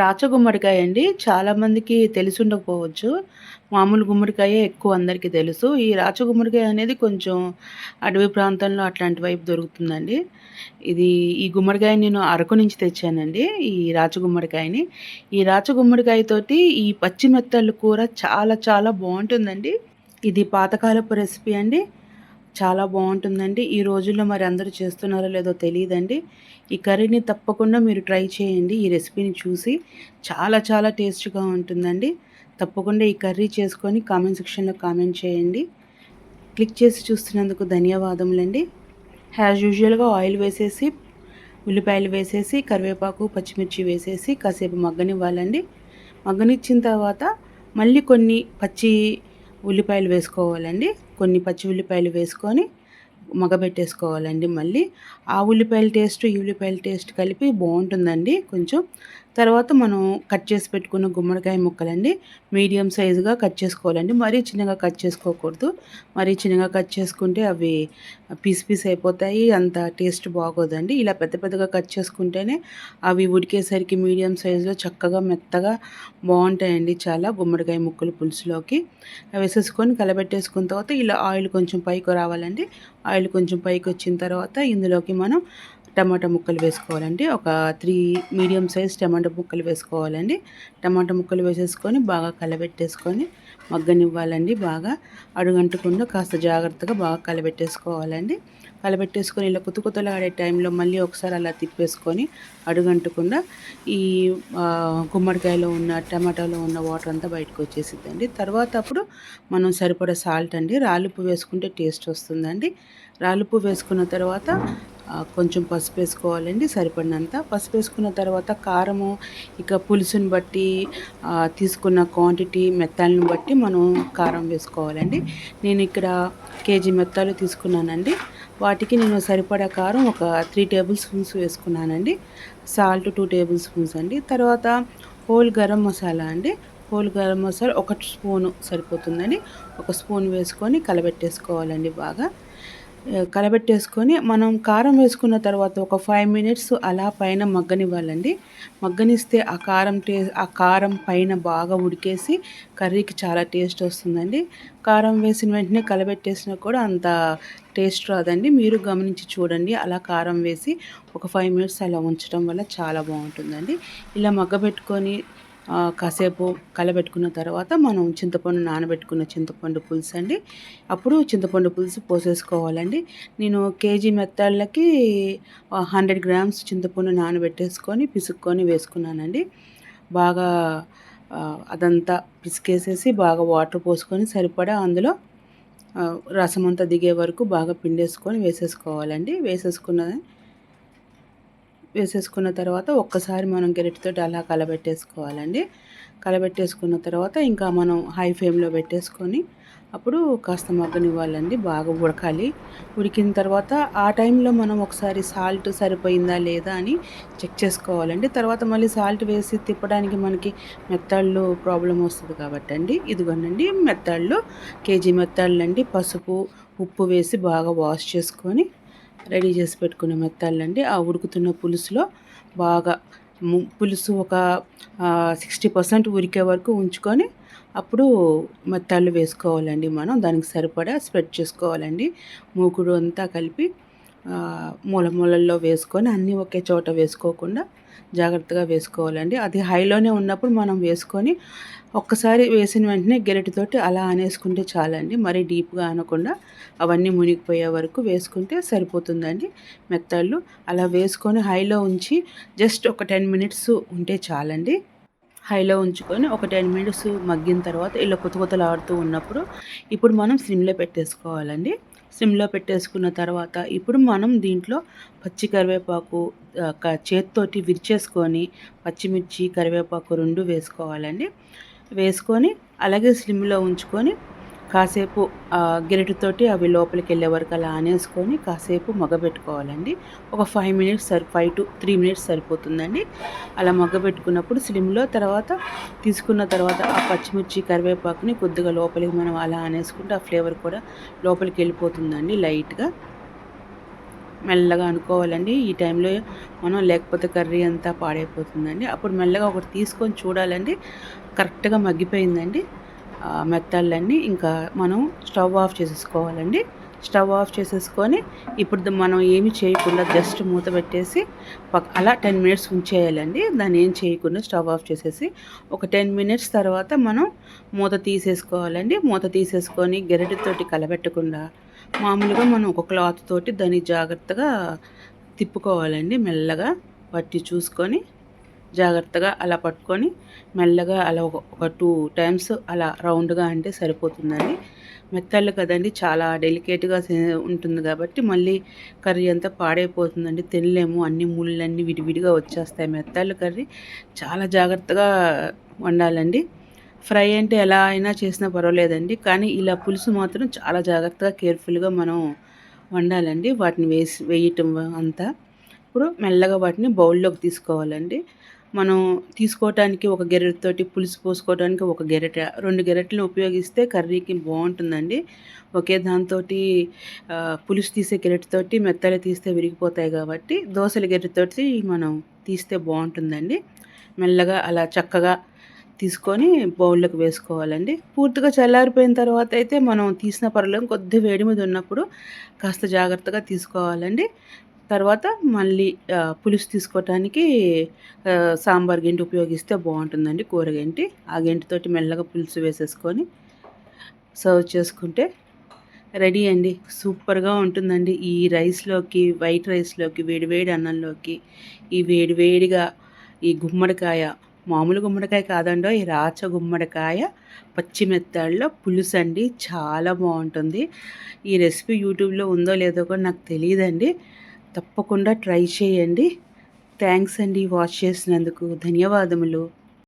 రాచ గుమ్మడికాయ అండి చాలామందికి తెలిసి ఉండకపోవచ్చు మామూలు గుమ్మడికాయ ఎక్కువ అందరికీ తెలుసు. ఈ రాచ గుమ్మడికాయ అనేది కొంచెం అడవి ప్రాంతంలో అట్లాంటి వైపు దొరుకుతుందండి. ఇది ఈ గుమ్మడికాయ నేను అరకు నుంచి తెచ్చానండి ఈ రాచ గుమ్మడికాయని ఈ రాచ గుమ్మడికాయతోటి ఈ పచ్చి మెత్తళ్ళు కూర చాలా చాలా బాగుంటుందండి. ఇది పాతకాలపు రెసిపీ అండి. చాలా బాగుంటుందండి. ఈ రోజుల్లో మరి అందరూ చేస్తున్నారో లేదో తెలియదండి ఈ కర్రీని తప్పకుండా మీరు ట్రై చేయండి. ఈ రెసిపీని చూసి చాలా చాలా టేస్ట్గా ఉంటుందండి. తప్పకుండా ఈ కర్రీ చేసుకొని కామెంట్ సెక్షన్లో కామెంట్ చేయండి. క్లిక్ చేసి చూస్తున్నందుకు ధన్యవాదములండి. యాజ్ యూజువల్గా ఆయిల్ వేసేసి ఉల్లిపాయలు వేసేసి కరివేపాకు పచ్చిమిర్చి వేసేసి కాసేపు మగ్గనివ్వాలండి. మగ్గనిచ్చిన తర్వాత మళ్ళీ కొన్ని పచ్చి ఉల్లిపాయలు వేసుకోవాలండి. కొన్ని పచ్చి ఉల్లిపాయలు వేసుకొని మగబెట్టేసుకోవాలండి మళ్ళీ. ఆ ఉల్లిపాయల టేస్ట్ ఈ ఉల్లిపాయల టేస్ట్ కలిపి బాగుంటుందండి. కొంచెం తర్వాత మనం కట్ చేసి పెట్టుకున్న గుమ్మడికాయ ముక్కలండి. మీడియం సైజుగా కట్ చేసుకోవాలండి. మరీ చిన్నగా కట్ చేసుకోకూడదు. మరీ చిన్నగా కట్ చేసుకుంటే అవి పీస్ పీస్ అయిపోతాయి. అంత టేస్ట్ బాగోదండి. ఇలా పెద్ద పెద్దగా కట్ చేసుకుంటేనే అవి ఉడికేసరికి మీడియం సైజులో చక్కగా మెత్తగా బాగుంటాయండి చాలా గుమ్మడికాయ ముక్కలు పులుసులోకి. వేసేసుకొని కలబెట్టేసుకున్న తర్వాత ఇలా ఆయిల్ కొంచెం పైకి రావాలండి. ఆయిల్ కొంచెం పైకి వచ్చిన తర్వాత ఇందులోకి మనం టమాటా ముక్కలు వేసుకోవాలండి. ఒక త్రీ మీడియం సైజ్ టమాటా ముక్కలు వేసుకోవాలండి. టమాటా ముక్కలు వేసేసుకొని బాగా కలబెట్టేసుకొని మగ్గనివ్వాలండి బాగా. అడుగంటకుండా కాస్త జాగ్రత్తగా బాగా కలబెట్టేసుకోవాలండి. కలబెట్టేసుకొని ఇలా కుతుకుతలాడే టైంలో మళ్ళీ ఒకసారి అలా తిప్పేసుకొని అడుగంటకుండా ఈ గుమ్మడికాయలో ఉన్న టమాటాలో ఉన్న వాటర్ అంతా బయటకు వచ్చేసిద్దండి. తర్వాత అప్పుడు మనం సరిపడా సాల్ట్ అండి. రాలుపు వేసుకుంటే టేస్ట్ వస్తుందండి. రాలుపు వేసుకున్న తర్వాత కొంచెం పసుపు వేసుకోవాలండి సరిపడినంత. పసుపు వేసుకున్న తర్వాత కారము ఇక పులుసుని బట్టి తీసుకున్న క్వాంటిటీ మెత్తాలను బట్టి మనం కారం వేసుకోవాలండి. నేను ఇక్కడ కేజీ మెత్తాలు తీసుకున్నానండి. వాటికి నేను సరిపడా కారం ఒక త్రీ టేబుల్ స్పూన్స్ వేసుకున్నానండి. సాల్ట్ టూ టేబుల్ స్పూన్స్ అండి. తర్వాత హోల్ గరం మసాలా అండి. హోల్ గరం మసాలా ఒక స్పూను సరిపోతుందండి. ఒక స్పూన్ వేసుకొని కలబెట్టేసుకోవాలండి బాగా. కలబెట్టేసుకొని మనం కారం వేసుకున్న తర్వాత ఒక ఫైవ్ మినిట్స్ అలా పైన మగ్గనివ్వాలండి. మగ్గనిస్తే ఆ కారం టే ఆ కారం పైన బాగా ఉడికేసి కర్రీకి చాలా టేస్ట్ వస్తుందండి. కారం వేసిన వెంటనే కలబెట్టేసినా కూడా అంత టేస్ట్ రాదండి. మీరు గమనించి చూడండి. అలా కారం వేసి ఒక ఫైవ్ మినిట్స్ అలా ఉంచడం వల్ల చాలా బాగుంటుందండి. ఇలా మగ్గబెట్టుకొని కాసేపు కలబెట్టుకున్న తర్వాత మనం చింతపండు నానబెట్టుకున్న చింతపండు పులుసు అండి. అప్పుడు చింతపండు పులుసు పోసేసుకోవాలండి. నేను కేజీ మెత్తాళ్ళకి హండ్రెడ్ గ్రామ్స్ చింతపండు నానబెట్టేసుకొని పిసుక్కొని వేసుకున్నానండి. బాగా అదంతా పిసికేసేసి బాగా వాటర్ పోసుకొని సరిపడా అందులో రసం అంతా దిగే వరకు బాగా పిండేసుకొని వేసేసుకోవాలండి. వేసేసుకున్న వేసేసుకున్న తర్వాత ఒక్కసారి మనం గెరిటితో అలా కలబెట్టేసుకోవాలండి. కలబెట్టేసుకున్న తర్వాత ఇంకా మనం హై ఫ్లేమ్లో పెట్టేసుకొని అప్పుడు కాస్త మగ్గనివ్వాలండి బాగా ఉడకాలి. ఉడికిన తర్వాత ఆ టైంలో మనం ఒకసారి సాల్ట్ సరిపోయిందా లేదా అని చెక్ చేసుకోవాలండి. తర్వాత మళ్ళీ సాల్ట్ వేసి తిప్పడానికి మనకి మెత్తాళ్ళు ప్రాబ్లం వస్తుంది కాబట్టి అండి ఇదిగోనండి మెత్తాళ్ళు కేజీ మెత్తాళ్ళు అండి పసుపు ఉప్పు వేసి బాగా వాష్ చేసుకొని రెడీ చేసి పెట్టుకున్న మెత్తాలండి ఆ ఉడుకుతున్న పులుసులో బాగా పులుసు ఒక సిక్స్టీ పర్సెంట్ ఉరికే వరకు ఉంచుకొని అప్పుడు మెత్తాలు వేసుకోవాలండి మనం. దానికి సరిపడా స్ప్రెడ్ చేసుకోవాలండి. మూకుడు అంతా కలిపి మూల మూలల్లో వేసుకొని అన్నీ ఒకే చోట వేసుకోకుండా జాగ్రత్తగా వేసుకోవాలండి. అది హైలోనే ఉన్నప్పుడు మనం వేసుకొని ఒక్కసారి వేసిన వెంటనే గెరటితోటి అలా అనేసుకుంటే చాలండి. మరీ డీప్గా అనకుండా అవన్నీ మునిగిపోయే వరకు వేసుకుంటే సరిపోతుందండి మెత్తళ్ళు. అలా వేసుకొని హైలో ఉంచి జస్ట్ ఒక టెన్ మినిట్స్ ఉంటే చాలండి. హైలో ఉంచుకొని ఒక టెన్ మినిట్స్ మగ్గిన తర్వాత ఇలా కొత్త కొత్తలు ఆడుతూ ఉన్నప్పుడు ఇప్పుడు మనం సిమ్లో పెట్టేసుకోవాలండి. సిమ్లో పెట్టేసుకున్న తర్వాత ఇప్పుడు మనం దీంట్లో పచ్చి కరివేపాకు చేతితోటి విరిచేసుకొని పచ్చిమిర్చి కరివేపాకు రెండు వేసుకోవాలండి. వేసుకొని అలాగే స్లిమ్లో ఉంచుకొని కాసేపు గిరిటితోటి అవి లోపలికి వెళ్ళే వరకు అలా ఆనేసుకొని కాసేపు మగబెట్టుకోవాలండి ఒక ఫైవ్ మినిట్స్ సరి ఫైవ్ టు త్రీ మినిట్స్ సరిపోతుందండి. అలా మగ్గబెట్టుకున్నప్పుడు స్లిమ్లో తర్వాత తీసుకున్న తర్వాత ఆ పచ్చిమిర్చి కరివేపాకుని కొద్దిగా లోపలికి మనం అలా ఆనేసుకుంటే ఆ ఫ్లేవర్ కూడా లోపలికి వెళ్ళిపోతుందండి లైట్గా. మెల్లగా అనుకోవాలండి. ఈ టైంలో మనం లేకపోతే కర్రీ అంతా పాడైపోతుందండి. అప్పుడు మెల్లగా ఒకటి తీసుకొని చూడాలండి. కరెక్ట్గా మగ్గిపోయిందండి. మెత్తళ్ళన్నీ ఇంకా మనం స్టవ్ ఆఫ్ చేసేసుకోవాలండి. స్టవ్ ఆఫ్ చేసేసుకొని ఇప్పుడు మనం ఏమి చేయకుండా జస్ట్ మూత పెట్టేసి అలా టెన్ మినిట్స్ ఉంచేయాలండి. దాన్ని ఏం చేయకుండా స్టవ్ ఆఫ్ చేసేసి ఒక టెన్ మినిట్స్ తర్వాత మనం మూత తీసేసుకోవాలండి. మూత తీసేసుకొని గెరటితోటి కలబెట్టకుండా మామూలుగా మనం ఒక క్లాత్ తోటి దాన్ని జాగ్రత్తగా తిప్పుకోవాలండి. మెల్లగా పట్టి చూసుకొని జాగ్రత్తగా అలా పట్టుకొని మెల్లగా అలా ఒక టూ టైమ్స్ అలా రౌండ్గా అంటే సరిపోతుందండి. మెత్తళ్ళు కదండి చాలా డెలికేట్గా ఉంటుంది కాబట్టి మళ్ళీ కర్రీ అంతా పాడైపోతుందండి. తినలేము అన్ని ముళ్ళన్నీ విడివిడిగా వచ్చేస్తాయి. మెత్తళ్ళు కర్రీ చాలా జాగ్రత్తగా వండాలండి. ఫ్రై అంటే ఎలా అయినా చేసినా పర్వాలేదండి. కానీ ఇలా పులుసు మాత్రం చాలా జాగ్రత్తగా కేర్ఫుల్గా మనం వండాలండి. వాటిని వేసి వేయటం అంతా. ఇప్పుడు మెల్లగా వాటిని బౌల్లోకి తీసుకోవాలండి. మనం తీసుకోవటానికి ఒక గెరెటతోటి పులుసు పోసుకోవడానికి ఒక గెరెట రెండు గెరెట్లు ఉపయోగిస్తే కర్రీకి బాగుంటుందండి. ఒకే దాంతో పులుసు తీసే గెరెటతోటి మెత్తలు తీస్తే విరిగిపోతాయి కాబట్టి దోశల గెరెటతోటి మనం తీస్తే బాగుంటుందండి. మెల్లగా అలా చక్కగా తీసుకొని బౌల్లోకి వేసుకోవాలండి. పూర్తిగా చల్లారిపోయిన తర్వాత అయితే మనం తీసిన పర్లో కొద్ది వేడి మీద ఉన్నప్పుడు కాస్త జాగ్రత్తగా తీసుకోవాలండి. తర్వాత మళ్ళీ పులుసు తీసుకోవటానికి సాంబార్ గెంటి ఉపయోగిస్తే బాగుంటుందండి కూర గెంటి. ఆ గెంటితోటి మెల్లగా పులుసు వేసేసుకొని సర్వ్ చేసుకుంటే రెడీ అండి. సూపర్గా ఉంటుందండి. ఈ రైస్లోకి వైట్ రైస్లోకి వేడివేడి అన్నంలోకి ఈ వేడివేడిగా ఈ గుమ్మడికాయ మామూలు గుమ్మడికాయ కాదండో ఈ రాచ గుమ్మడికాయ పచ్చిమెత్తాళ్ళలో పులుసు అండి. చాలా బాగుంటుంది. ఈ రెసిపీ యూట్యూబ్లో ఉందో లేదో కూడా నాకు తెలియదండి. తప్పకుండా ట్రై చేయండి. థ్యాంక్స్ అండి వాచ్ చేసినందుకు. ధన్యవాదములు.